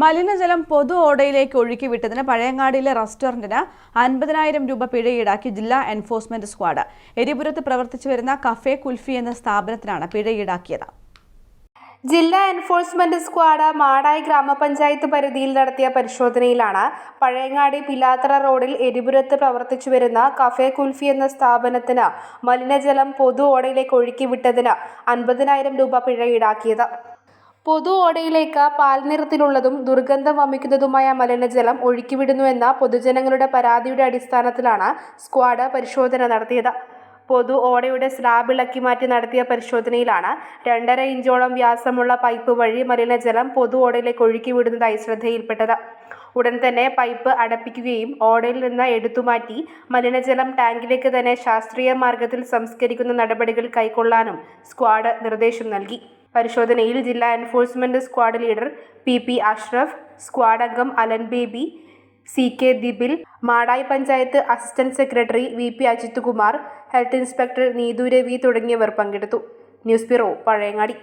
മലിനജലം പൊതു ഓടയിലേക്ക് ഒഴുക്കി വിട്ടതിന് പഴയങ്ങാടിയിലെ റെസ്റ്റോറന്റിന് അൻപതിനായിരം രൂപ പിഴ ഈടാക്കി ജില്ലാ എൻഫോഴ്സ്മെന്റ് സ്ക്വാഡ്. എരിപുരത്ത് പ്രവർത്തിച്ചു വരുന്ന കഫേ കുൽഫി എന്ന സ്ഥാപനത്തിനാണ് പിഴ ഈടാക്കിയത്. ജില്ലാ എൻഫോഴ്സ്മെന്റ് സ്ക്വാഡ് മാടായി ഗ്രാമപഞ്ചായത്ത് പരിധിയിൽ നടത്തിയ പരിശോധനയിലാണ് പഴയങ്ങാടി പിലാത്തറ റോഡിൽ എരിപുരത്ത് പ്രവർത്തിച്ചു വരുന്ന കഫേ കുൽഫി എന്ന സ്ഥാപനത്തിന് മലിനജലം പൊതു ഓടയിലേക്ക് ഒഴുക്കി വിട്ടതിന് അൻപതിനായിരം രൂപ പിഴ ഈടാക്കിയത്. പൊതു ഓടയിലേക്ക് പാൽനിറത്തിലുള്ളതും ദുർഗന്ധം വമിക്കുന്നതുമായ മലിനജലം ഒഴുക്കിവിടുന്നുവെന്ന പൊതുജനങ്ങളുടെ പരാതിയുടെ അടിസ്ഥാനത്തിലാണ് സ്ക്വാഡ് പരിശോധന നടത്തിയത്. പൊതു ഓടയുടെ സ്ലാബ് ഇളക്കി മാറ്റി നടത്തിയ പരിശോധനയിലാണ് രണ്ടര ഇഞ്ചോളം വ്യാസമുള്ള പൈപ്പ് വഴി മലിനജലം പൊതു ഓടയിലേക്ക് ഒഴുക്കി വിടുന്നതായി ശ്രദ്ധയിൽപ്പെട്ടത്. ഉടൻ തന്നെ പൈപ്പ് അടപ്പിക്കുകയും ഓടയിൽ നിന്ന് എടുത്തുമാറ്റി മലിനജലം ടാങ്കിലേക്ക് തന്നെ ശാസ്ത്രീയ മാർഗത്തിൽ സംസ്കരിക്കുന്ന നടപടികൾ കൈക്കൊള്ളാനും സ്ക്വാഡ് നിർദ്ദേശം നൽകി. പരിശോധനയിൽ ജില്ലാ enforcement squad leader P P Ashraf squad അംഗം Alan Baby C K Dibil Madayi panchayat assistant secretary V P Ajith Kumar health inspector Neethu Ravi തുടങ്ങിയവർ പങ്കെടുത്തു. News bureau Pazhayangadi.